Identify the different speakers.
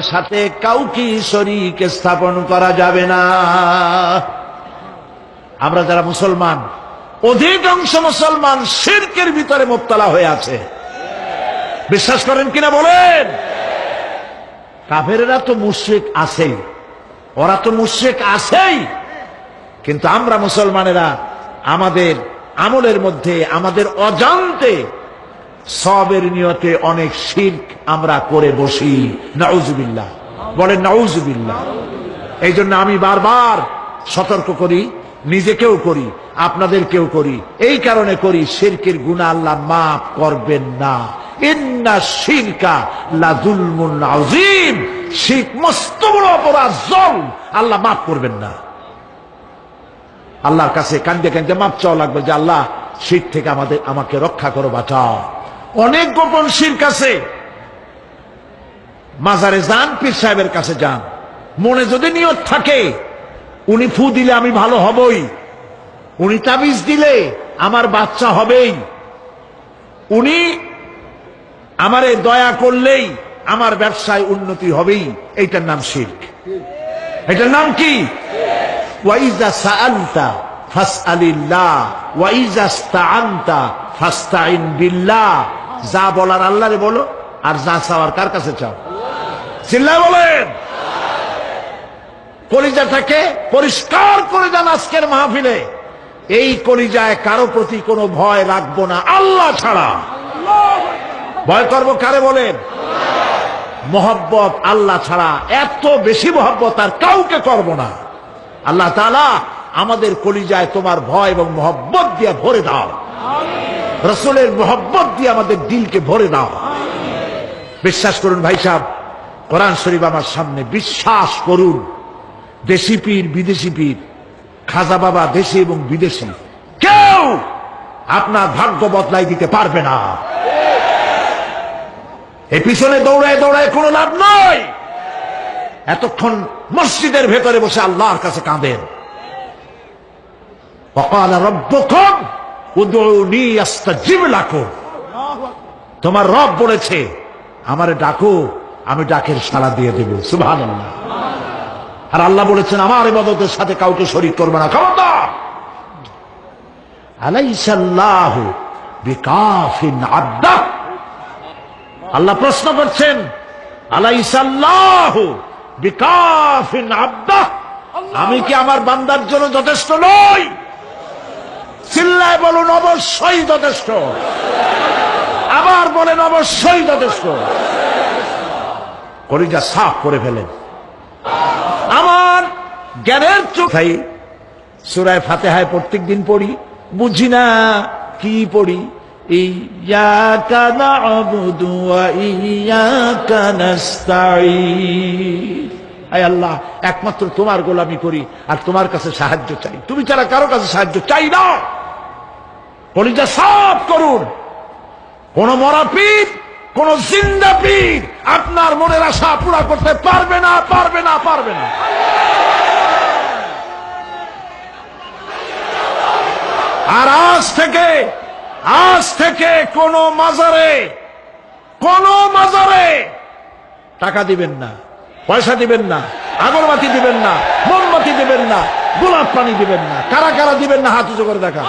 Speaker 1: সাথে কাউকে শরিক স্থাপন করা যাবে না। আমরা যারা মুসলমান, অধিকাংশ মুসলমান শিরকের ভিতরে মোবতলা হয়ে আছে। বিশ্বাস করেন কিনা বলেন? কাফেরেরা তো মুশ্রিক আছেই, ওরা তো মুশ্রিক আছেই। কিন্তু আমরা মুসলমানেরা আমাদের আমলের মধ্যে, আমাদের অজান্তে সবের নিয়তে অনেক শির্ক আমরা করে বসি। নাউজুবিল্লাহ। বলেন নাউজুবিল্লাহ। এই জন্য আমি বারবার সতর্ক করি, নিজেকেও করি, আপনাদেরকেও করি। এই কারণে করি, শিরকের গুণা আল্লাহ মাফ করবেন না। আল্লাহ মাফ করবেন না। আল্লাহর কাছে কান্দে কান্দে মাপ চাওয়া লাগবে যে আল্লাহ শীত থেকে আমাদের আমাকে রক্ষা করো, বাঁচাও। অনেক গোপন শির কাছে। মাজারে যান, পীর সাহেবের কাছে যান। মনে যদি নিয়ত থাকে, উনি ফু দিলে আমি ভালো হবই। উনি তাবিজ দিলে আমার বাচ্চা হবেই। উনি আমারে দয়া করলেই আমার ব্যবসায় উন্নতি হবেই। এইটার নাম শির্ক। এটার নাম কি? ওয়াইজা সাআলতা ওয়াইজা ইসতাআনতা ফাস্তাইন যা বলার আল্লাহরে বলো, আর যা চাওয়ার কার কাছে চাও? চিল্লায় বলেন। কলিজাটাকে পরিষ্কার করে যান আজকের মাহফিলে। এই কলিজায় কারও প্রতি কোনো ভয় রাখব না, আল্লাহ ছাড়া। ভয় করব কারে বলেন? মোহব্বত আল্লাহ ছাড়া, এত বেশি মোহব্বত আর কাউকে করব না। আল্লাহ তালা আমাদের কলিজায় তোমার ভয় এবং মোহব্বত দিয়ে ভরে দাও। রসুলের মোহাম্মত দিয়ে আমাদের দিলকে ভরে দাও। বিশ্বাস করুন ভাই সাহেব, কোরআন শরীফ আমার সামনে বিশ্বাস করুন। দেশি পীর, বিদেশি পীর, খাজা বাবা দেশি এবং বিদেশি। কেউ আপনার ভাগ্য বদলাই দিতে পারবে না। এ পিছনে দৌড়ায় দৌড়ায় কোনো লাভ নাই। এতক্ষণ মসজিদের ভেতরে বসে আল্লাহর কাছে কাঁদেন। অকাল রব্য তোমার রব বলেছে, আমারে ডাকো, আমি ডাকের সাড়া দিয়ে দেব। সুবহানাল্লাহ। আর আল্লাহ বলেছেন, আমার ইবাদতের সাথে কাউকে শরীক করবে না। আব্দা। আল্লাহ প্রশ্ন করছেন আমি কি আমার বান্দার জন্য যথেষ্ট নই? চিল্লায় বলুন, অবশ্যই যথেষ্ট। আবার বলেন, অবশ্যই যথেষ্ট। কলিজা সাফ করে ফেলেন। আমার জ্ঞানের চোখাই সুরায় ফাতেহায় প্রত্যেক দিন পড়ি। বুঝি না কি পড়ি? ইয়াকা নাস্তাঈন। আয় আল্লাহ, একমাত্র তোমার গোলামি করি আর তোমার কাছে সাহায্য চাই। তুমি ছাড়া কারও কাছে সাহায্য চাই না। কলিজা সাফ করুন। কোন মরা পীর, কোন জিন্দা পীর আপনার মনের আশা পুরা করতে পারবে না পারবে না পারবে না। আর আজ থেকে আজ থেকে কোন মাজারে কোন মাজারে টাকা দিবেন না। পয়সা দিবেন না, আগরবাতি দিবেন না, মোমবাতি দিবেন না, গোলাপ পানি দিবেন না, কারা কারা দিবেন না হাত উঁচু করে দেখা।